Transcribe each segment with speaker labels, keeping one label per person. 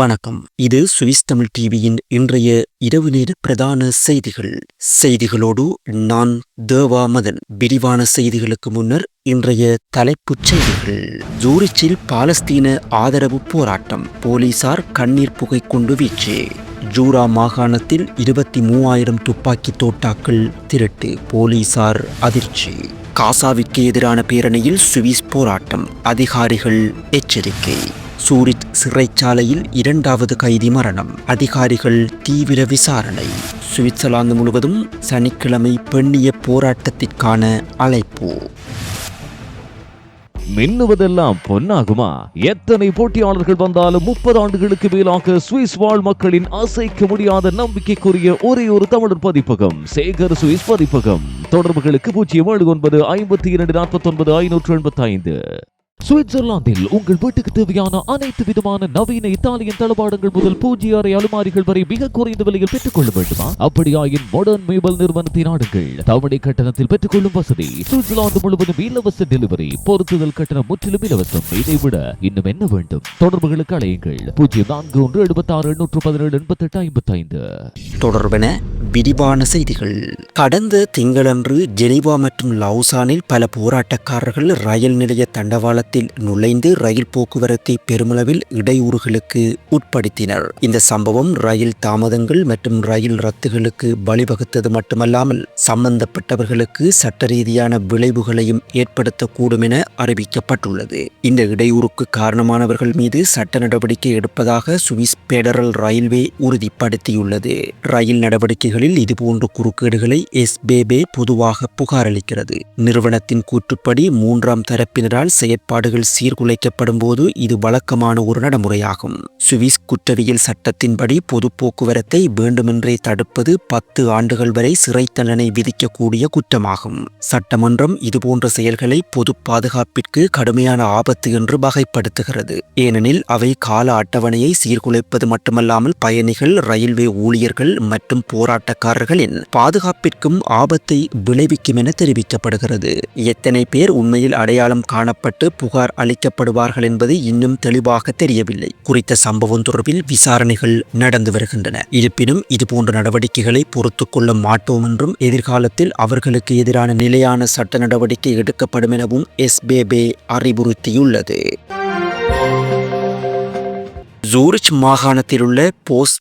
Speaker 1: வணக்கம். இது சுவிஸ் தமிழ் டிவியின் இன்றைய இரவு நேர பிரதான செய்திகள். செய்திகளோடு நான் தேவா மதன். விரிவான செய்திகளுக்கு முன்னர் இன்றைய தலைப்புச் செய்திகள். ஜூரிச்சில் பாலஸ்தீன ஆதரவு போராட்டம். போலீசார் கண்ணீர் புகை கொண்டு வீச்சு. ஜூரா மாகாணத்தில் இருபத்தி மூவாயிரம் துப்பாக்கி தோட்டாக்கள் திருட்டு. போலீசார் அதிர்ச்சி. காசாவிற்கு எதிரான பேரணியில் சுவிஸ் போராட்டம். அதிகாரிகள் எச்சரிக்கை. சூரித் சிறைச்சாலையில் இரண்டாவது கைதி மரணம். அதிகாரிகள் தீவிர விசாரணை. சுவிட்சர்லாந்து முழுவதும் சனிக்கிழமை பெண்ணிய போராட்டத்திற்கான அழைப்பு.
Speaker 2: மின்னுவதெல்லாம் பொன்னாகுமா? எத்தனை போட்டியாளர்கள் வந்தாலும் முப்பது ஆண்டுகளுக்கு மேலாக சுவிஸ் வாழ் மக்களின் அசைக்க முடியாத நம்பிக்கைக்குரிய ஒரே ஒரு தமிழர் பதிப்பகம் சேகர் சுவிஸ் பதிப்பகம். தொடர்புகளுக்கு பூஜ்ஜியம் ஏழு ஒன்பது ஐம்பத்தி இரண்டு நாற்பத்தி ஒன்பது ஐநூற்று எண்பத்தி ஐந்து சுவிட்சர்லாந்தில் உங்கள் வீட்டுக்கு தேவையான அனைத்து விதமான நவீன இத்தாலியன் தளபாடங்கள் முதல் பூஜ்ய அறை அலுமாரிகள் வரை மிக குறைந்த விலையில் பெற்றுக்கொள்ள வேண்டுமா? அப்படியாயின் மாடர்ன் மேபல் நிறுவனத்தை நாடுங்கள் தவணை கட்டணத்தில் பெற்றுக்கொள்ளும் வசதி சுவிட்சர்லாந்து முழுவதும் இலவச டெலிவரி பொருத்துதல் கட்டணம் முற்றிலும் இலவசம். இதை விட இன்னும் என்ன வேண்டும்? தொடர்புகளுக்கு அழையுங்கள். பூஜ்ஜியம் நான்கு ஒன்று எழுபத்தி ஆறு எண்ணூற்று பதினேழு எண்பத்தி எட்டு ஐம்பத்தி ஐந்து
Speaker 1: தொடர்பென விரிவான செய்திகள். கடந்த திங்களன்று ஜெனீவா மற்றும் லவுசானில் பல போராட்டக்காரர்கள் ரயில் நிலைய தண்டவாளத்தில் நுழைந்து ரயில் போக்குவரத்தை பெருமளவில் இடையூறுகளுக்கு உட்படுத்தினர். இந்த சம்பவம் ரயில் தாமதங்கள் மற்றும் ரயில் ரத்துகளுக்கு வழிவகுத்தது மட்டுமல்லாமல் சம்பந்தப்பட்டவர்களுக்கு சட்ட ரீதியான விளைவுகளையும் ஏற்படுத்தக்கூடும் என அறிவிக்கப்பட்டுள்ளது. இந்த இடையூறுக்கு காரணமானவர்கள் மீது சட்ட நடவடிக்கை எடுப்பதாக சுவிஸ் பெடரல் ரயில்வே உறுதிப்படுத்தியுள்ளது. ரயில் நடவடிக்கைகளில் இதுபோன்ற குறுக்கீடுகளை எஸ்பேபே பொதுவாக புகாரளிக்கிறது. நிறுவனத்தின் கூற்றுப்படி மூன்றாம் தரப்பினரால் செயற்பாடு செயற்பாடுகள் சீர்குலைக்கப்படும் போது இது வழக்கமான ஒரு நடைமுறையாகும். சுவிஸ் குற்றவியல் சட்டத்தின்படி பொது போக்குவரத்தை வேண்டுமென்றே தடுப்பது பத்து ஆண்டுகள் வரை சிறை தண்டனை விதிக்கக்கூடிய குற்றமாகும். சட்டமன்றம் இதுபோன்ற செயல்களை பொது பாதுகாப்பிற்கு கடுமையான ஆபத்து என்று வகைப்படுத்துகிறது. ஏனெனில் அவை கால அட்டவணையை சீர்குலைப்பது மட்டுமல்லாமல் பயணிகள் ரயில்வே ஊழியர்கள் மற்றும் போராட்டக்காரர்களின் பாதுகாப்பிற்கும் ஆபத்தை விளைவிக்கும் என தெரிவிக்கப்படுகிறது. எத்தனை பேர் உண்மையில் அடையாளம் காணப்பட்டு புகார் அளிக்கப்படுவார்கள் என்பது இன்னும் தெளிவாக தெரியவில்லை. குறித்த சம்பவம் தொடர்பில் விசாரணைகள் நடந்து வருகின்றன. இருப்பினும் இதுபோன்ற நடவடிக்கைகளை பொறுத்துக்கொள்ள மாட்டோம் என்றும் எதிர்காலத்தில் அவர்களுக்கு எதிரான நிலையான சட்ட நடவடிக்கை எடுக்கப்படும் எனவும் எஸ்பேபே அறிவுறுத்தியுள்ளது. ஜூரிச் மாகாணத்தில் உள்ள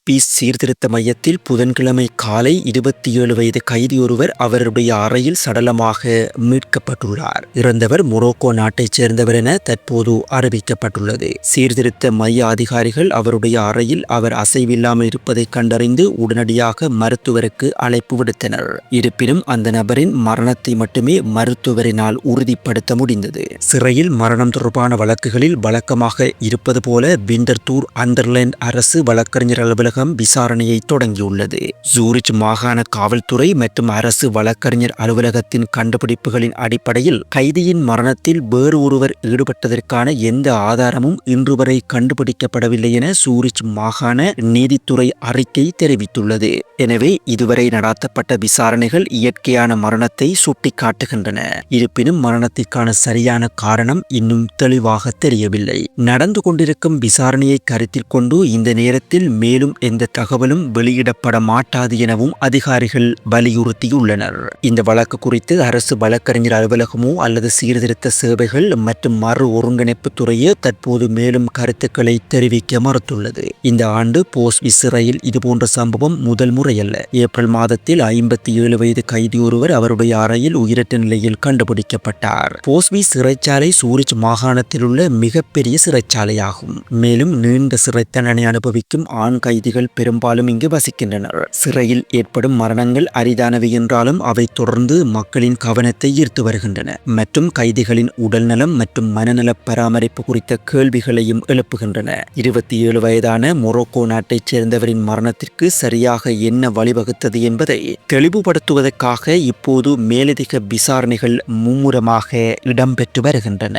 Speaker 1: பீஸ் சீர்திருத்த மையத்தில் புதன்கிழமை காலை இருபத்தி ஏழு வயது கைதி ஒருவர் அவருடைய அறையில் சடலமாக மீட்கப்பட்டுள்ளார். இறந்தவர் மொரோக்கோ நாட்டைச் சேர்ந்தவர் என தற்போது அறிவிக்கப்பட்டுள்ளது. சீர்திருத்த மைய அதிகாரிகள் அவருடைய அறையில் அவர் அசைவில்லாமல் இருப்பதை கண்டறிந்து உடனடியாக மருத்துவருக்கு அழைப்பு விடுத்தனர். இருப்பினும் அந்த நபரின் மரணத்தை மட்டுமே மருத்துவரினால் உறுதிப்படுத்த முடிந்தது. சிறையில் மரணம் தொடர்பான வழக்குகளில் வழக்கமாக இருப்பது போல பிண்டர்தூர் அண்டர்லேண்ட் அரசு வழக்கறிஞர் அலுவலகம் விசாரணையை தொடங்கியுள்ளது. ஜூரிச் மாகாண காவல்துறை மற்றும் அரசு வழக்கறிஞர் அலுவலகத்தின் கண்டுபிடிப்புகளின் அடிப்படையில் கைதியின் மரணத்தில் வேறு ஒருவர் ஈடுபட்டதற்கான எந்த ஆதாரமும் இன்று வரை கண்டுபிடிக்கப்படவில்லை என சூரிச் மாகாண நீதித்துறை அறிக்கை தெரிவித்துள்ளது. எனவே இதுவரை நடாத்தப்பட்ட விசாரணைகள் இயற்கையான மரணத்தை சுட்டிக்காட்டுகின்றன. இருப்பினும் மரணத்திற்கான சரியான காரணம் இன்னும் தெளிவாக தெரியவில்லை. நடந்து கொண்டிருக்கும் விசாரணையை கருத்தில் கொண்டு இந்த நேரத்தில் மேலும் எந்த தகவலும் வெளியிடப்பட மாட்டாது எனவும் அதிகாரிகள் வலியுறுத்தியுள்ளனர். இந்த வழக்கு குறித்து அரசு வழக்கறிஞர் அலுவலகமோ அல்லது சீர்திருத்த சேவைகள் மற்றும் மறு ஒருங்கிணைப்பு துறையோ தற்போது மேலும் கருத்துக்களை தெரிவிக்க மறுத்துள்ளது. இந்த ஆண்டு போஸ்ட் இஸ்ரேல் இதுபோன்ற சம்பவம் முதல் முறையல்ல. ஏப்ரல் மாதத்தில் ஐம்பத்தி ஏழு வயது கைதி ஒருவர் அவருடைய அறையில் உயிரற்ற நிலையில் கண்டுபிடிக்கப்பட்டார். போஸ்வி சிறைச்சாலை சூரிச் மாகாணத்தில் உள்ள மிகப்பெரிய சிறைச்சாலையாகும். மேலும் நீண்ட சிறை தண்டனை அனுபவிக்கும் ஆண் கைதிகள் பெரும்பாலும் இங்கு வசிக்கின்றனர். சிறையில் ஏற்படும் மரணங்கள் அரிதானவை என்றாலும் அவை தொடர்ந்து மக்களின் கவனத்தை ஈர்த்து வருகின்றன. மற்றும் கைதிகளின் உடல்நலம் மற்றும் மனநல பராமரிப்பு குறித்த கேள்விகளையும் எழுப்புகின்றன. இருபத்தி ஏழு வயதான மொரோக்கோ நாட்டைச் சேர்ந்தவரின் மரணத்திற்கு சரியாக என்ன வழிவகுத்தது என்பதை தெளிவுபடுத்துவதற்காக இப்போது மேலதிக விசாரணைகள் மும்முரமாக இடம்பெற்று வருகின்றன.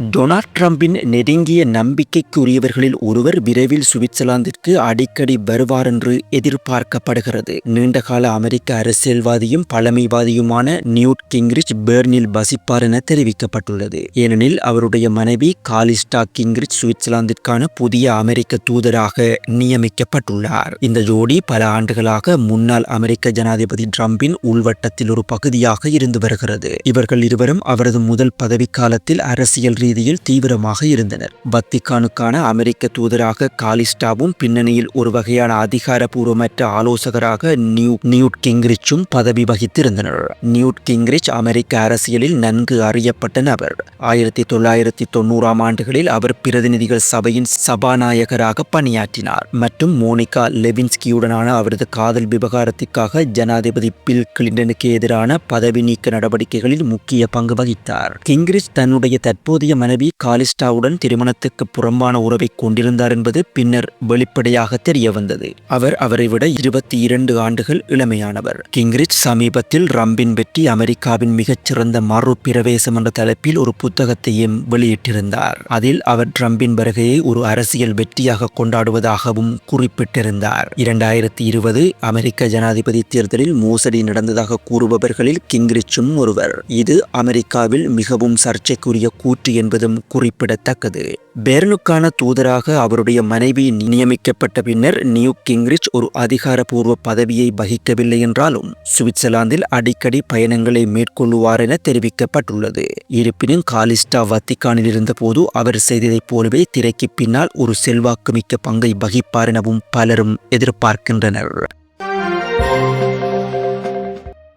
Speaker 1: டொனால்ட் ட்ரம்பின் நெருங்கிய நம்பிக்கைக்குரியவர்களில் ஒருவர் விரைவில் சுவிட்சர்லாந்திற்கு அடிக்கடி வருவார் என்று எதிர்பார்க்கப்படுகிறது. நீண்டகால அமெரிக்க அரசியல்வாதியும் பழமைவாதியுமான நியூட் கிங்ரிச் பேர்னில் வசிப்பார் என தெரிவிக்கப்பட்டுள்ளது. ஏனெனில் அவருடைய மனைவி காலிஸ்டா கிங்ரிச் சுவிட்சர்லாந்திற்கான புதிய அமெரிக்க தூதராக நியமிக்கப்பட்டுள்ளார். இந்த ஜோடி பல ஆண்டுகளாக முன்னாள் அமெரிக்க ஜனாதிபதி ட்ரம்பின் உள்வட்டத்தில் ஒரு பகுதியாக இருந்து வருகிறது. இவர்கள் இருவரும் அவரது முதல் பதவிக்காலத்தில் அரசியல் ரீதியில் தீவிரமாக இருந்தனர். வத்திக்கானுக்கான அமெரிக்க தூதராக காலிஸ்டாவும் பின்னணியில் ஒரு வகையான அதிகாரபூர்வமற்ற ஆலோசகராக நியூ நியூட் கிங்ரிச்சும் பதவி வகித்திருந்தனர். நியூட் கிங்ரிச் அமெரிக்க அரசியலில் நன்கு அறியப்பட்ட நபர். ஆயிரத்தி தொள்ளாயிரத்தி தொண்ணூறாம் ஆண்டுகளில் அவர் பிரதிநிதிகள் சபையின் சபாநாயகராக பணியாற்றினார். மற்றும் மோனிகா லெவின்ஸ்கியுடனான அவரது காதல் விவகாரத்திற்காக ஜனாதிபதி பில் கிளின்டனுக்கு எதிரான பதவி நீக்க நடவடிக்கைகளில் முக்கிய பங்கு வகித்தார். கிங்ரிச் தன்னுடைய தற்போதைய மனைவி காலிஸ்டாவுடன் திருமணத்துக்கு புறம்பான உறவை கொண்டிருந்தார் என்பது பின்னர் வெளிப்படையாக தெரிய வந்தது அவர் அவரை விட இருபத்தி இரண்டு ஆண்டுகள் இளமையானவர். கிங்ரிச் சமீபத்தில் ரம்பின் வெற்றி அமெரிக்காவின் மிகச்சிறந்த மறுபிரவேசம் என்ற தலைப்பில் ஒரு புத்தகத்தையும் வெளியிட்டிருந்தார். அதில் அவர் ட்ரம்பின் வருகையை ஒரு அரசியல் வெற்றியாக கொண்டாடுவதாகவும் குறிப்பிட்டிருந்தார். இரண்டாயிரத்தி இருபது அமெரிக்க ஜனாதிபதி தேர்தலில் மோசடி நடந்ததாக கூறுபவர்களில் கிங்ரிச்சும் ஒருவர். இது அமெரிக்காவில் மிகவும் சர்ச்சைக்குரிய கூற்று என்று என்பதும் குறிப்பிடத்தக்கது. பேர்னுக்கான தூதராக அவருடைய மனைவி நியமிக்கப்பட்ட பின்னர் நியூ கிங்ரிச் ஒரு அதிகாரப்பூர்வ பதவியை வகிக்கவில்லை என்றாலும் சுவிட்சர்லாந்தில் அடிக்கடி பயணங்களை மேற்கொள்ளுவார் என தெரிவிக்கப்பட்டுள்ளது. இருப்பினும் காலிஸ்டா வத்திக்கானில் இருந்தபோது அவர் செய்ததைப் போலவே திரைக்கு பின்னால் ஒரு செல்வாக்குமிக்க பங்கை வகிப்பார் எனவும் பலரும் எதிர்பார்க்கின்றனர்.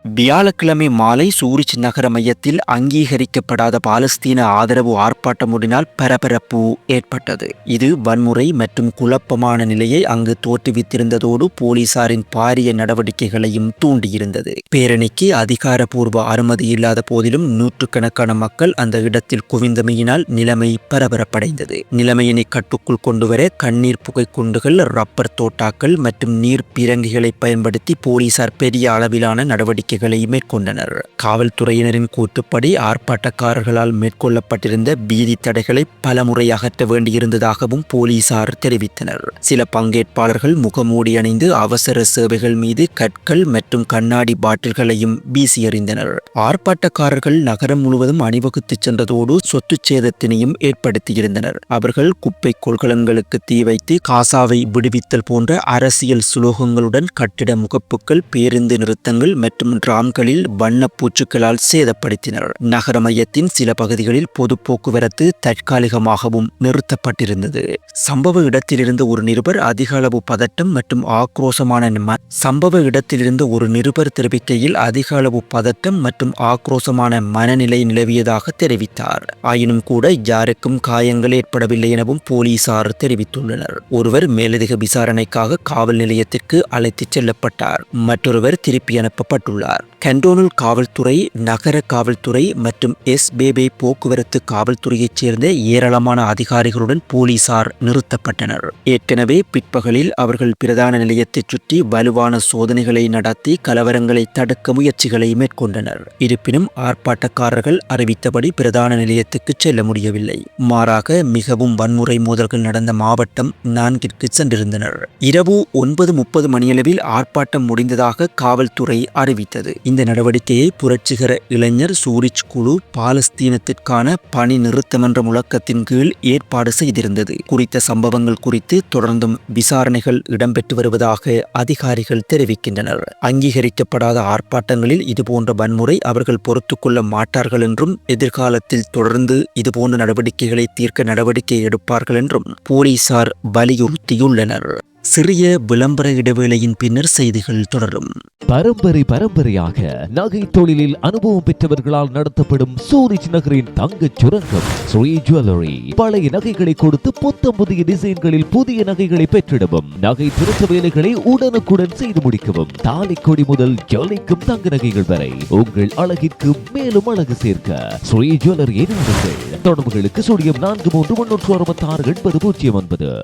Speaker 1: வியாழக்கிழமை மாலை சூரிச் நகர மையத்தில் அங்கீகரிக்கப்படாத பாலஸ்தீன ஆதரவு ஆர்ப்பாட்டமுடினால் பரபரப்பு ஏற்பட்டது. இது வன்முறை மற்றும் குழப்பமான நிலையை அங்கு தோற்றுவித்திருந்ததோடு போலீசாரின் பாரிய நடவடிக்கைகளையும் தூண்டியிருந்தது. பேரணிக்கு அதிகாரப்பூர்வ அனுமதி இல்லாத போதிலும் நூற்றுக்கணக்கான மக்கள் அந்த இடத்தில் குவிந்தமையினால் நிலைமை பரபரப்படைந்தது. நிலைமையினை கட்டுக்குள் கொண்டுவர கண்ணீர் புகை குண்டுகள் ரப்பர் தோட்டாக்கள் மற்றும் நீர் பீரங்கிகளை பயன்படுத்தி போலீசார் பெரிய அளவிலான நடவடிக்கை நடவடிக்கைகளை மேற்கொண்டனர். காவல்துறையினரின் கூத்துப்படி ஆர்ப்பாட்டக்காரர்களால் மேற்கொள்ளப்பட்டிருந்த பீதி தடைகளை பலமுறை அகற்ற வேண்டியிருந்ததாகவும் போலீசார் தெரிவித்தனர். சில பங்கேற்பாளர்கள் முகமூடி அணிந்து அவசர சேவைகள் மீது கற்கள் மற்றும் கண்ணாடி பாட்டில்களையும் வீசி எறிந்தனர். ஆர்ப்பாட்டக்காரர்கள் நகரம் முழுவதும் அணிவகுத்துச் சென்றதோடு சொத்து சேதத்தினையும் ஏற்படுத்தியிருந்தனர். அவர்கள் குப்பை கொள்கலன்களுக்கு தீ வைத்து காசாவை விடுவித்தல் போன்ற அரசியல் சுலோகங்களுடன் கட்டிட முகப்புகள் பேருந்து நிறுத்தங்கள் மற்றும் டிராம்களில் வண்ணப்பூச்சுக்களால் சேதப்படுத்தினர். நகர மையத்தின் சில பகுதிகளில் பொது போக்குவரத்து தற்காலிகமாகவும் நிறுத்தப்பட்டிருந்தது. சம்பவ இடத்திலிருந்து ஒரு நிருபர் அதிக அளவு பதட்டம் மற்றும் ஆக்ரோசமான ம- சம்பவ இடத்திலிருந்து ஒரு நிருபர் தெரிவிக்கையில் அதிக அளவு பதட்டம் மற்றும் ஆக்ரோசமான மனநிலை நிலவியதாக தெரிவித்தார். ஆயினும் கூட யாருக்கும் காயங்கள் ஏற்படவில்லை எனவும் போலீசார் தெரிவித்துள்ளனர். ஒருவர் மேலதிக விசாரணைக்காக காவல் நிலையத்திற்கு அழைத்துச் செல்லப்பட்டார். மற்றொருவர் திருப்பி அனுப்பப்பட்டுள்ளார். கண்டோனல் காவல்துறை நகர காவல்துறை மற்றும் எஸ் பேபே போக்குவரத்து காவல்துறையைச் சேர்ந்த ஏராளமான அதிகாரிகளுடன் போலீசார் நிறுத்தப்பட்டனர். ஏற்கனவே பிற்பகலில் அவர்கள் பிரதான நிலையத்தைச் சுற்றி வலுவான சோதனைகளை நடத்தி கலவரங்களை தடுக்க முயற்சிகளை மேற்கொண்டனர். இருப்பினும் ஆர்ப்பாட்டக்காரர்கள் அறிவித்தபடி பிரதான நிலையத்துக்கு செல்ல முடியவில்லை. மாறாக மிகவும் வன்முறை மோதல்கள் நடந்த மாவட்டம் நான்கிற்கு சென்றிருந்தனர். இரவு ஒன்பது முப்பது மணியளவில் ஆர்ப்பாட்டம் முடிந்ததாக காவல்துறை அறிவித்தது. இந்த நடவடிக்கையை புரட்சிகர இளைஞர் சூரிச் குழு பாலஸ்தீனத்திற்கான பணி நிறுத்தம் என்ற முழக்கத்தின் கீழ் ஏற்பாடு செய்திருந்தது. குறித்த சம்பவங்கள் குறித்து தொடர்ந்தும் விசாரணைகள் இடம்பெற்று வருவதாக அதிகாரிகள் தெரிவிக்கின்றனர். அங்கீகரிக்கப்படாத ஆர்ப்பாட்டங்களில் இதுபோன்ற வன்முறை அவர்கள் பொறுத்துக்கொள்ள மாட்டார்கள் என்றும் எதிர்காலத்தில் தொடர்ந்து இதுபோன்ற நடவடிக்கைகளை தீர்க்க நடவடிக்கை எடுப்பார்கள் என்றும் போலீசார் வலியுறுத்தியுள்ளனர். சிறிய விளம்பர இடைவேளையின் பின்னர் செய்திகள் தொடரும்.
Speaker 2: பரம்பரை பரம்பரையாக நகை தொழிலில் அனுபவம் பெற்றவர்களால் நடத்தப்படும் சூரிஜ் நகரின் தங்க சுரங்கம் ஸ்ரீ ஜுவல்லரி பழைய நகைகளை கொடுத்து புத்தம் புதிய டிசைன்களில் புதிய நகைகளை பெற்றிடவும் நகை திருத்த வேலைகளை உடனுக்குடன் செய்து முடிக்கவும் தாலி கொடி முதல் ஜொலிக்கும் தங்க நகைகள் வரை உங்கள் அழகிற்கு மேலும் அழகு சேர்க்க ஸ்ரீ ஜுவல்லரியை நாடுங்கள். தொடர்புகளுக்கு சுழியம் நான்கு மூன்று முன்னூற்று அறுபத்தி ஆறு எண்பது பூஜ்ஜியம் ஒன்பது.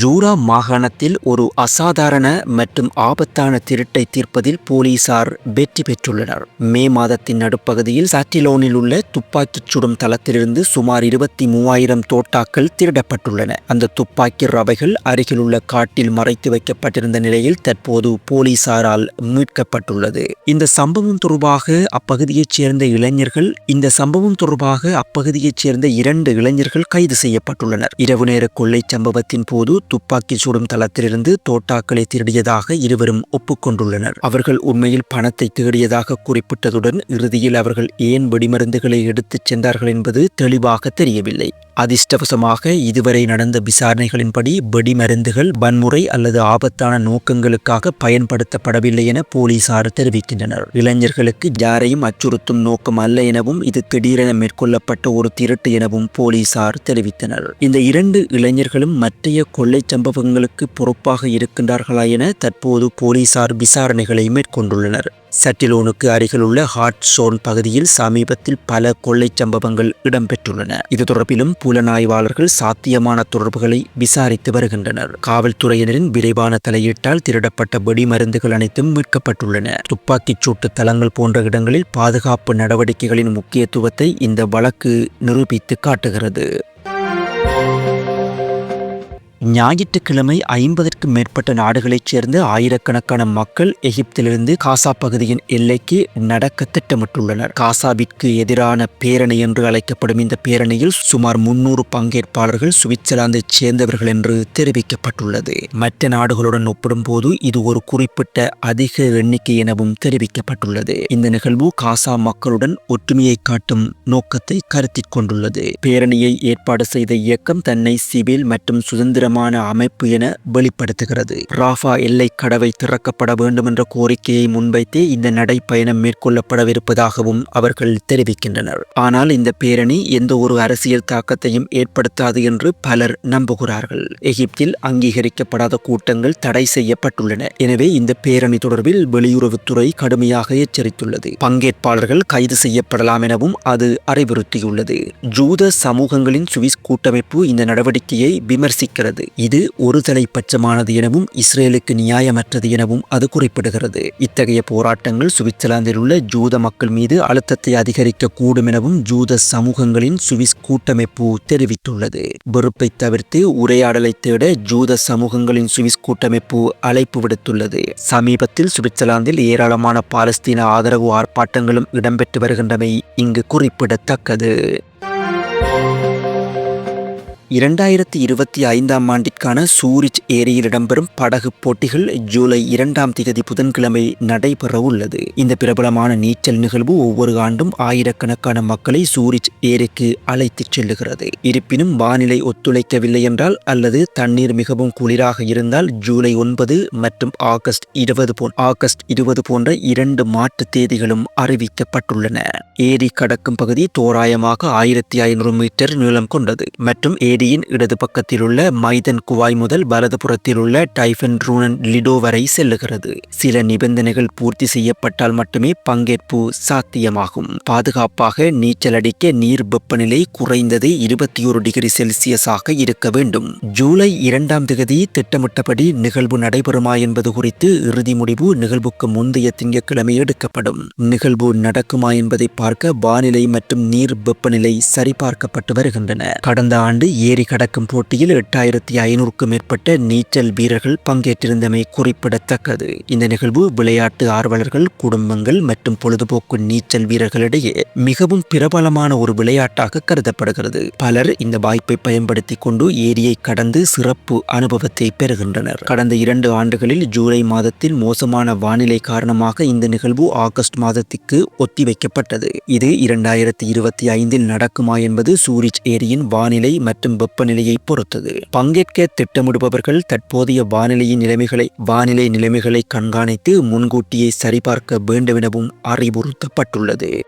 Speaker 1: ஜூரா மாகாணத்தில் ஒரு அசாதாரண மற்றும் ஆபத்தான திருட்டை தீர்ப்பதில் போலீசார் வெற்றி பெற்றுள்ளனர். மே மாதத்தின் நடுப்பகுதியில் சாட்டிலோனில் உள்ள துப்பாக்கிச் சுடும் தளத்திலிருந்து சுமார் இருபத்தி மூவாயிரம் தோட்டாக்கள் திருடப்பட்டுள்ளன. அந்த துப்பாக்கி ரவைகள் அருகிலுள்ள காட்டில் மறைத்து வைக்கப்பட்டிருந்த நிலையில் தற்போது போலீசாரால் மீட்கப்பட்டுள்ளது. இந்த சம்பவம் தொடர்பாக அப்பகுதியைச் சேர்ந்த இளைஞர்கள் இந்த சம்பவம் தொடர்பாக அப்பகுதியைச் சேர்ந்த இரண்டு இளைஞர்கள் கைது செய்யப்பட்டுள்ளனர். இரவு நேர கொள்ளை சம்பவத்தின் போது துப்பாக்கி சுடும் தளத்திலிருந்து தோட்டாக்களை திருடியதாக இருவரும் ஒப்புக்கொண்டுள்ளனர். அவர்கள் உண்மையில் பணத்தை தேடியதாக குறிப்பிட்டதுடன் இறுதியில் அவர்கள் ஏன் வெடிமருந்துகளை எடுத்துச் சென்றார்கள் என்பது தெளிவாக தெரியவில்லை. அதிர்ஷ்டவசமாக இதுவரை நடந்த விசாரணைகளின்படி வெடிமருந்துகள் வன்முறை அல்லது ஆபத்தான நோக்கங்களுக்காக பயன்படுத்தப்படவில்லை என போலீசார் தெரிவிக்கின்றனர். இளைஞர்களுக்கு யாரையும் அச்சுறுத்தும் நோக்கம் அல்ல எனவும் இது திடீரென மேற்கொள்ளப்பட்ட ஒரு திருட்டு எனவும் போலீசார் தெரிவித்தனர். இந்த இரண்டு இளைஞர்களும் மற்றைய கொள்ளை சம்பவங்களுக்கு பொறுப்பாக இருக்கின்றார்களா என தற்போது போலீசார் விசாரணைகளை மேற்கொண்டுள்ளனர். சட்டிலோனுக்கு அருகிலுள்ள ஹாட் ஷோன் பகுதியில் சமீபத்தில் பல கொள்ளைச் சம்பவங்கள் இடம்பெற்றுள்ளன. இது தொடர்பிலும் புலனாய்வாளர்கள் சாத்தியமான தொடர்புகளை விசாரித்து வருகின்றனர். காவல்துறையினரின் விரைவான தலையீட்டால் திருடப்பட்ட வெடிமருந்துகள் அனைத்தும் மீட்கப்பட்டுள்ளன. துப்பாக்கிச் சூட்டு தளங்கள் போன்ற இடங்களில் பாதுகாப்பு நடவடிக்கைகளின் முக்கியத்துவத்தை இந்த வழக்கு நிரூபித்து காட்டுகிறது. ஞாயிற்றுக்கிழமை ஐம்பதற்கும் மேற்பட்ட நாடுகளைச் சேர்ந்த ஆயிரக்கணக்கான மக்கள் எகிப்திலிருந்து காசா பகுதியின் எல்லைக்கு நடக்க திட்டமிட்டுள்ளனர். காசாவிற்கு எதிரான பேரணி என்று அழைக்கப்படும் இந்த பேரணியில் சுமார் முன்னூறு பங்கேற்பாளர்கள் சுவிட்சர்லாந்தைச் சேர்ந்தவர்கள் என்று தெரிவிக்கப்பட்டுள்ளது. மற்ற நாடுகளுடன் ஒப்பிடும்போது இது ஒரு குறிப்பிட்ட அதிக எண்ணிக்கை எனவும் தெரிவிக்கப்பட்டுள்ளது. இந்த நிகழ்வு காசா மக்களுடன் ஒற்றுமையை காட்டும் நோக்கத்தை கருத்தில் கொண்டுள்ளது. பேரணியை ஏற்பாடு செய்த இயக்கம் தன்னை சிவில் மற்றும் சுதந்திரம் விதமான அமைப்பு என வெளிப்படுத்துகிறது. ராஃபா எல்லை கடவை திறக்கப்பட வேண்டும் என்ற கோரிக்கையை முன்வைத்தே இந்த நடைப்பயணம் மேற்கொள்ளப்படவிருப்பதாகவும் அவர்கள் தெரிவிக்கின்றனர். ஆனால் இந்த பேரணி எந்த ஒரு அரசியல் தாக்கத்தையும் ஏற்படுத்தாது என்று பலர் நம்புகிறார்கள். எகிப்தில் அங்கீகரிக்கப்படாத கூட்டங்கள் தடை செய்யப்பட்டுள்ளன. எனவே இந்த பேரணி தொடர்பில் வெளியுறவுத்துறை கடுமையாக எச்சரித்துள்ளது. பங்கேற்பாளர்கள் கைது செய்யப்படலாம் எனவும் அது அறிவுறுத்தியுள்ளது. ஜூத சமூகங்களின் சுவிஸ் கூட்டமைப்பு இந்த நடவடிக்கையை விமர்சிக்கிறது. இது ஒரு தலைப்பட்சமானது எனவும் இஸ்ரேலுக்கு நியாயமற்றது எனவும் அது குறிப்பிடுகிறது. இத்தகைய போராட்டங்கள் சுவிட்சர்லாந்தில் உள்ள ஜூத மக்கள் மீது அழுத்தத்தை அதிகரிக்க கூடும் எனவும் ஜூத சமூகங்களின் சுவிஸ் கூட்டமைப்பு தெரிவித்துள்ளது. வெறுப்பை தவிர்த்து உரையாடலை தேட ஜூத சமூகங்களின் சுவிஸ் கூட்டமைப்பு அழைப்பு விடுத்துள்ளது. சமீபத்தில் சுவிட்சர்லாந்தில் ஏராளமான பாலஸ்தீன ஆதரவு ஆர்ப்பாட்டங்களும் இடம்பெற்று வருகின்றமை இங்கு குறிப்பிடத்தக்கது. இரண்டாயிரத்தி இருபத்தி ஐந்தாம் ஆண்டிற்கான சூரிச் ஏரியில் இடம்பெறும் படகு போட்டிகள் ஜூலை இரண்டாம் தேதி புதன்கிழமை நடைபெற உள்ளது. இந்த பிரபலமான நீச்சல் நிகழ்வு ஒவ்வொரு ஆண்டும் ஆயிரக்கணக்கான மக்களை சூரிச் ஏரிக்கு அழைத்துச் செல்லுகிறது. இருப்பினும் வானிலை ஒத்துழைக்கவில்லை என்றால் அல்லது தண்ணீர் மிகவும் குளிராக இருந்தால் ஜூலை ஒன்பது மற்றும் ஆகஸ்ட் இருபது போன் ஆகஸ்ட் இருபது போன்ற இரண்டு மாற்று தேதிகளும் அறிவிக்கப்பட்டுள்ளன. ஏரி கடக்கும் பகுதி தோராயமாக ஆயிரத்தி ஐநூறு மீட்டர் நீளம் கொண்டது மற்றும் ஏரி ஏரியின் இடது பக்கத்தில் உள்ள மைதன் குவாய் முதல் வலதுபுறத்திலுள்ள டைஃபன் ரூனன் லிடோ வரை செல்லுகிறது. சில நிபந்தனைகள் பூர்த்தி செய்யப்பட்டால் மட்டுமே பங்கேற்பு சாத்தியமாகும். பாதுகாப்பாக நீச்சல் அடிக்க நீர் வெப்பநிலை குறைந்தது இருபத்தி ஒரு டிகிரி செல்சியஸாக இருக்க வேண்டும். ஜூலை இரண்டாம் தேதி திட்டமிட்டபடி நிகழ்வு நடைபெறுமா என்பது குறித்து இறுதி முடிவு நிகழ்வுக்கு முந்தைய திங்கட்கிழமை எடுக்கப்படும். நிகழ்வு நடக்குமா என்பதை பார்க்க வானிலை மற்றும் நீர் வெப்பநிலை சரிபார்க்கப்பட்டு வருகின்றன. கடந்த ஆண்டு ஏரி கடக்கும் போட்டியில் எட்டாயிரத்தி ஐநூறுக்கும் மேற்பட்ட நீச்சல் வீரர்கள் பங்கேற்றிருந்தமை குறிப்பிடத்தக்கது. இந்த நிகழ்வு விளையாட்டு ஆர்வலர்கள் குடும்பங்கள் மற்றும் பொழுதுபோக்கு நீச்சல் வீரர்களிடையே மிகவும் பிரபலமான ஒரு விளையாட்டாக கருதப்படுகிறது. பலர் இந்த வாய்ப்பை பயன்படுத்தி கொண்டு ஏரியை கடந்து சிறப்பு அனுபவத்தை பெறுகின்றனர். கடந்த இரண்டு ஆண்டுகளில் ஜூலை மாதத்தில் மோசமான வானிலை காரணமாக இந்த நிகழ்வு ஆகஸ்ட் மாதத்திற்கு ஒத்திவைக்கப்பட்டது. இது இரண்டாயிரத்தி இருபத்தி ஐந்தில் நடக்குமா என்பது சூரிச் ஏரியின் வானிலை மற்றும் மற்றும் வெப்பநிலையை பொறுத்தது. பங்கேற்க திட்டமிடுபவர்கள் தற்போதைய வானிலையின் நிலைமைகளை வானிலை நிலைமைகளை கண்காணித்து முன்கூட்டியே சரிபார்க்க வேண்டுமெனவும் அறிவுறுத்தப்பட்டுள்ளது.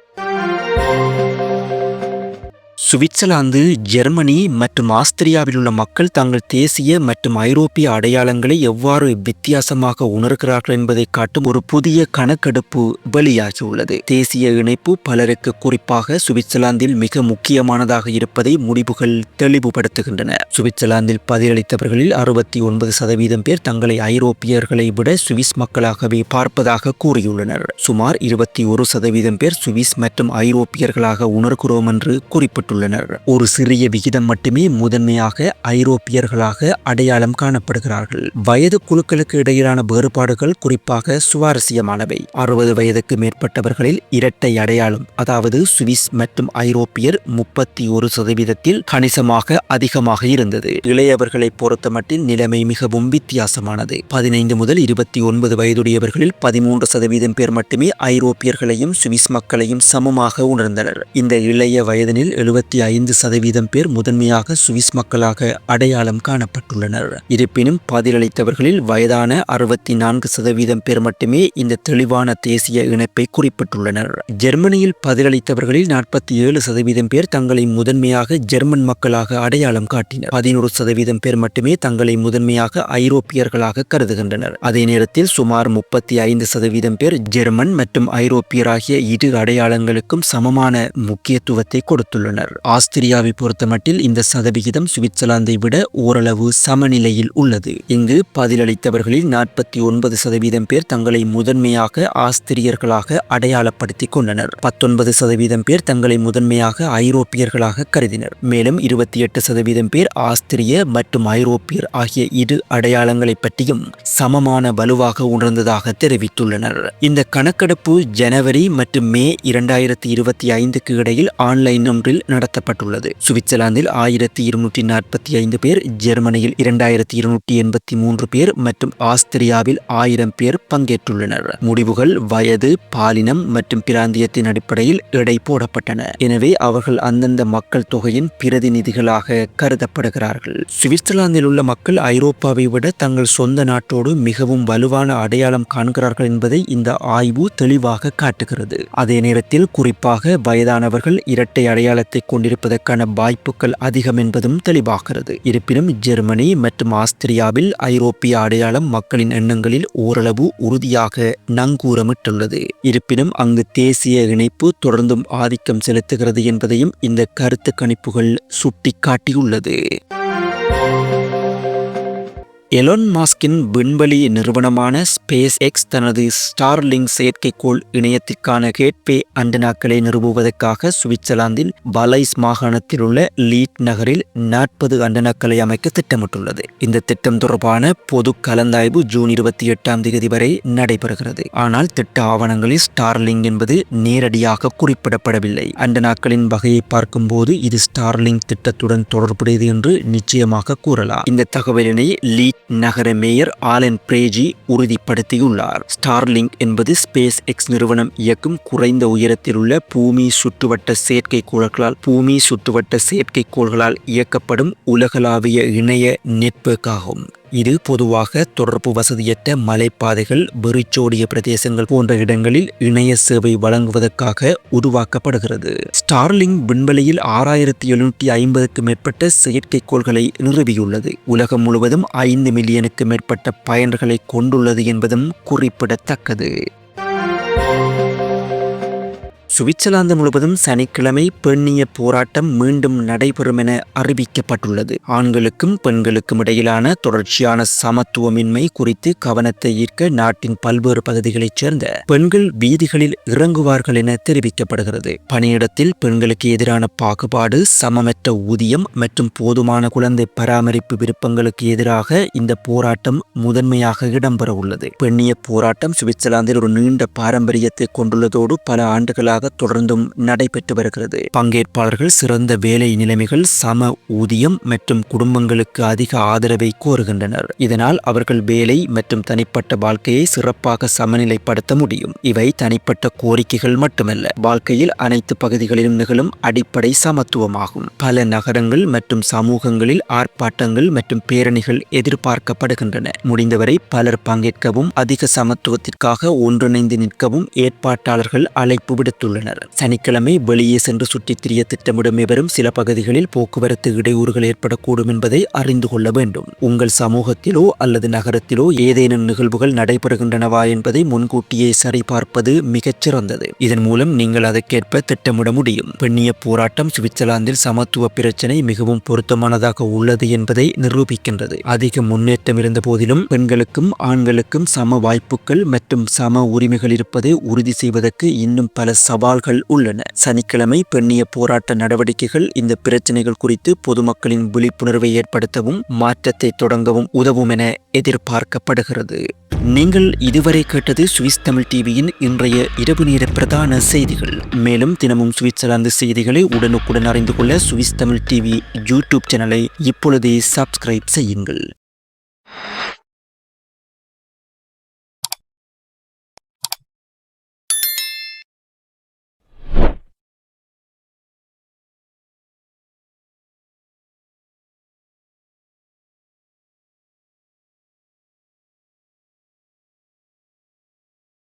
Speaker 1: சுவிட்சர்லாந்து ஜெர்மனி மற்றும் ஆஸ்திரியாவில் உள்ள மக்கள் தங்கள் தேசிய மற்றும் ஐரோப்பிய அடையாளங்களை எவ்வாறு வித்தியாசமாக உணர்கிறார்கள் என்பதை காட்டும் ஒரு புதிய கணக்கெடுப்பு வெளியாகியுள்ளது. தேசிய இணைப்பு பலருக்கு குறிப்பாக சுவிட்சர்லாந்தில் மிக முக்கியமானதாக இருப்பதை முடிவுகள் தெளிவுபடுத்துகின்றன. சுவிட்சர்லாந்தில் பதிலளித்தவர்களில் அறுபத்தி ஒன்பது சதவீதம் பேர் தங்களை ஐரோப்பியர்களை விட சுவிஸ் மக்களாகவே பார்ப்பதாக கூறியுள்ளனர். சுமார் இருபத்தி ஒரு சதவீதம் பேர் சுவிஸ் மற்றும் ஐரோப்பியர்களாக உணர்கிறோம் என்று குறிப்பிட்டுள்ளனர். ஒரு சிறிய விகிதம் மட்டுமே முதன்மையாக ஐரோப்பியர்களாக அடையாளம் காணப்படுகிறார்கள். வயது குழுக்களுக்கு இடையிலான வேறுபாடுகள் குறிப்பாக சுவாரஸ்யமானவை. அறுபது வயதுக்கு மேற்பட்டவர்களில் இரட்டை அடையாளம் அதாவது சுவிஸ் மற்றும் ஐரோப்பியர் முப்பத்தி ஒரு சதவீதத்தில் கணிசமாக அதிகமாக இருந்தது. இளையவர்களை பொறுத்தமட்டில் நிலைமை மிகவும் வித்தியாசமானது. பதினைந்து முதல் இருபத்தி ஒன்பது வயதுடையவர்களில் பதிமூன்று சதவீதம் பேர் மட்டுமே ஐரோப்பியர்களையும் சுவிஸ் மக்களையும் சமமாக உணர்ந்தனர். இந்த இளைய வயதினில் எழுபத்தி ஐந்து சதவீதம் பேர் முதன்மையாக சுவிஸ் மக்களாக அடையாளம் காணப்பட்டுள்ளனர். இருப்பினும் பதிலளித்தவர்களில் வயதான அறுபத்தி நான்கு சதவீதம் பேர் மட்டுமே இந்த தெளிவான தேசிய இணைப்பை குறிப்பிட்டுள்ளனர். ஜெர்மனியில் பதிலளித்தவர்களில் நாற்பத்தி ஏழு சதவீதம் பேர் தங்களை முதன்மையாக ஜெர்மன் மக்களாக அடையாளம் காட்டினர். பதினோரு சதவீதம் பேர் மட்டுமே தங்களை முதன்மையாக ஐரோப்பியர்களாக கருதுகின்றனர். அதே நேரத்தில் சுமார் முப்பத்தி ஐந்து சதவீதம் பேர் ஜெர்மன் மற்றும் ஐரோப்பியராகிய இரு அடையாளங்களுக்கும் சமமான முக்கியத்துவத்தை கொடுத்துள்ளனர். ஆஸ்திரியாவை பொறுத்தமட்டில் இந்த சதவிகிதம் சுவிட்சர்லாந்தை விட ஓரளவு சமநிலையில் உள்ளது. இங்கு பதிலளித்தவர்களில் நாற்பத்தி ஒன்பது சதவீதம் பேர் தங்களை முதன்மையாக ஆஸ்திரியர்களாக அடையாளப்படுத்திக் கொண்டனர். பத்தொன்பது சதவீதம் பேர் தங்களை முதன்மையாக ஐரோப்பியர்களாக கருதினர். மேலும் இருபத்தி எட்டு சதவீதம் பேர் ஆஸ்திரிய மற்றும் ஐரோப்பியர் ஆகிய இரு அடையாளங்களை பற்றியும் சமமான வலுவாக உணர்ந்ததாக தெரிவித்துள்ளனர். இந்த கணக்கெடுப்பு ஜனவரி மற்றும் மே இரண்டாயிரத்தி இருபத்தி ஐந்துக்கு இடையில் ஆன்லைன் ஒன்றில் நடத்தப்பட்டுள்ளது. சுவிட்சர்லாந்தில் ஆயிரத்தி இருநூற்றி நாற்பத்தி ஐந்து பேர் ஜெர்மனியில் இரண்டாயிரத்தி இருநூற்றி எண்பத்தி மூன்று பேர் மற்றும் ஆஸ்திரியாவில் ஆயிரம் பேர் பங்கேற்றுள்ளனர். முடிவுகள் வயது பாலினம் மற்றும் பிராந்தியத்தின் அடிப்படையில் எடை போடப்பட்டன. எனவே அவர்கள் அந்தந்த மக்கள் தொகையின் பிரதிநிதிகளாக கருதப்படுகிறார்கள். சுவிட்சர்லாந்தில் உள்ள மக்கள் ஐரோப்பாவை விட தங்கள் சொந்த நாட்டோடு மிகவும் வலுவான அடையாளம் காண்கிறார்கள் என்பதை இந்த ஆய்வு தெளிவாக காட்டுகிறது. அதே நேரத்தில் குறிப்பாக வயதானவர்கள் இரட்டை அடையாளத்தை கொண்டிருப்பதற்கான வாய்ப்புகள் அதிகம் என்பதும் தெளிவாகிறது. இருப்பினும் ஜெர்மனி மற்றும் ஆஸ்திரியாவில் ஐரோப்பிய அடையாளம் மக்களின் எண்ணங்களில் ஓரளவு உறுதியாக நங்கூரமிட்டுள்ளது. இருப்பினும் அங்கு தேசிய இணைப்பு தொடர்ந்தும் ஆதிக்கம் செலுத்துகிறது என்பதையும் இந்த கருத்து கணிப்புகள் சுட்டிக்காட்டியுள்ளது. எலோன் மாஸ்கின் விண்வெளி நிறுவனமான ஸ்பேஸ் எக்ஸ் தனது ஸ்டார்லிங் செயற்கைக்கோள் இணையத்திற்கான கேட்வே அண்டனாக்களை நிறுவுவதற்காக சுவிட்சர்லாந்தின் பலைஸ் மாகாணத்தில் உள்ள லீட் நகரில் நாற்பது அண்டனாக்களை அமைக்க திட்டமிட்டுள்ளது. இந்த திட்டம் தொடர்பான பொது கலந்தாய்வு ஜூன் இருபத்தி எட்டாம் தேதி வரை நடைபெறுகிறது. ஆனால் திட்ட ஆவணங்களில் ஸ்டார்லிங் என்பது நேரடியாக குறிப்பிடப்படவில்லை. அண்டனாக்களின் வகையை பார்க்கும்போது இது ஸ்டார்லிங் திட்டத்துடன் தொடர்புடையது என்று நிச்சயமாக கூறலாம். இந்த தகவலினை லீட் நகர மேயர் ஆலன் பிரேஜி உறுதிப்படுத்தியுள்ளார். ஸ்டார்லிங்க் என்பது ஸ்பேஸ் எக்ஸ் நிறுவனம் இயக்கும் குறைந்த உயரத்தில் உள்ள பூமி சுற்றுவட்ட செயற்கைக்கோள்களால் பூமி சுற்றுவட்ட செயற்கைக்கோள்களால் இயக்கப்படும் உலகளாவிய இணைய நெட்வொர்க் ஆகும் இது பொதுவாக தொடர்பு வசதியற்ற மலைப்பாதைகள் வெறிச்சோடிய பிரதேசங்கள் போன்ற இடங்களில் இணைய சேவை வழங்குவதற்காக உருவாக்கப்படுகிறது. ஸ்டார்லிங் விண்வெளியில் ஆறாயிரத்தி எழுநூற்றி ஐம்பதுக்கு மேற்பட்ட செயற்கைக்கோள்களை நிறுவியுள்ளது. உலகம் முழுவதும் ஐந்து மில்லியனுக்கு மேற்பட்ட பயனர்களை கொண்டுள்ளது என்பதும் குறிப்பிடத்தக்கது. சுவிட்சர்லாந்து முழுவதும் சனிக்கிழமை பெண்ணிய போராட்டம் மீண்டும் நடைபெறும் என அறிவிக்கப்பட்டுள்ளது. ஆண்களுக்கும் பெண்களுக்கும் இடையிலான தொடர்ச்சியான சமத்துவமின்மை குறித்து கவனத்தை ஈர்க்க நாட்டின் பல்வேறு பகுதிகளைச் சேர்ந்த பெண்கள் வீதிகளில் இறங்குவார்கள் என தெரிவிக்கப்படுகிறது. பணியிடத்தில் பெண்களுக்கு எதிரான பாகுபாடு சமமற்ற ஊதியம் மற்றும் போதுமான குழந்தை பராமரிப்பு விருப்பங்களுக்கு எதிராக இந்த போராட்டம் முதன்மையாக இடம்பெற உள்ளது பெண்ணிய போராட்டம் சுவிட்சர்லாந்தில் ஒரு நீண்ட பாரம்பரியத்தை கொண்டுள்ளதோடு பல ஆண்டுகளாக ஆண்டுகளாக தொடர்ந்தும் நடைபெற்று வருகிறது. பங்கேற்பாளர்கள் சிறந்த வேலை நிலைமைகள் சம ஊதியம் மற்றும் குடும்பங்களுக்கு அதிக ஆதரவை கோருகின்றனர். இதனால் அவர்கள் வேலை மற்றும் தனிப்பட்ட வாழ்க்கையை சிறப்பாக சமநிலைப்படுத்த முடியும். இவை தனிப்பட்ட கோரிக்கைகள் மட்டுமல்ல வாழ்க்கையில் அனைத்து பகுதிகளிலும் நிகழும் அடிப்படை சமத்துவமாகும். பல நகரங்கள் மற்றும் சமூகங்களில் ஆர்ப்பாட்டங்கள் மற்றும் பேரணிகள் எதிர்பார்க்கப்படுகின்றன. முடிந்தவரை பலர் பங்கேற்கவும் அதிக சமத்துவத்திற்காக ஒன்றிணைந்து நிற்கவும் ஏற்பாட்டாளர்கள் அழைப்பு விடுத்துள்ளனர். சனிக்கிழமை வெளியே சென்று சுற்றித் திரிய திட்டமிடும் எவரும் சில பகுதிகளில் போக்குவரத்து இடையூறுகள் ஏற்படக்கூடும் என்பதை அறிந்து கொள்ள வேண்டும். உங்கள் சமூகத்திலோ அல்லது நகரத்திலோ ஏதேனும் நிகழ்வுகள் நடைபெறுகின்றனவா என்பதை முன்கூட்டியே சரிபார்ப்பது மிகச்சிறந்தது. இதன் மூலம் நீங்கள் அதற்கேற்ப திட்டமிட முடியும். பெண்ணிய போராட்டம் சுவிட்சர்லாந்தில் சமத்துவ பிரச்சினை மிகவும் பொருத்தமானதாக உள்ளது என்பதை நிரூபிக்கின்றது. அதிக முன்னேற்றம் இருந்த போதிலும் பெண்களுக்கும் ஆண்களுக்கும் சம வாய்ப்புகள் மற்றும் சம உரிமைகள் இருப்பதை உறுதி செய்வதற்கு இன்னும் பல சவால்கள் உள்ளன. சனிக்கிழமை பெண்ணிய போராட்ட நடவடிக்கைகள் இந்த பிரச்சனைகள் குறித்து பொதுமக்களின் விழிப்புணர்வை ஏற்படுத்தவும் மாற்றத்தை தொடங்கவும் உதவும் என எதிர்பார்க்கப்படுகிறது. நீங்கள் இதுவரை கேட்டது சுவிஸ் தமிழ் டிவியின் இன்றைய இரவு நேர பிரதான செய்திகள். மேலும் தினமும் சுவிட்சர்லாந்து செய்திகளை உடனுக்குடன் அறிந்து கொள்ள சுவிஸ் தமிழ் டிவி யூடியூப் சேனலை இப்பொழுதே சப்ஸ்கிரைப் செய்யுங்கள்.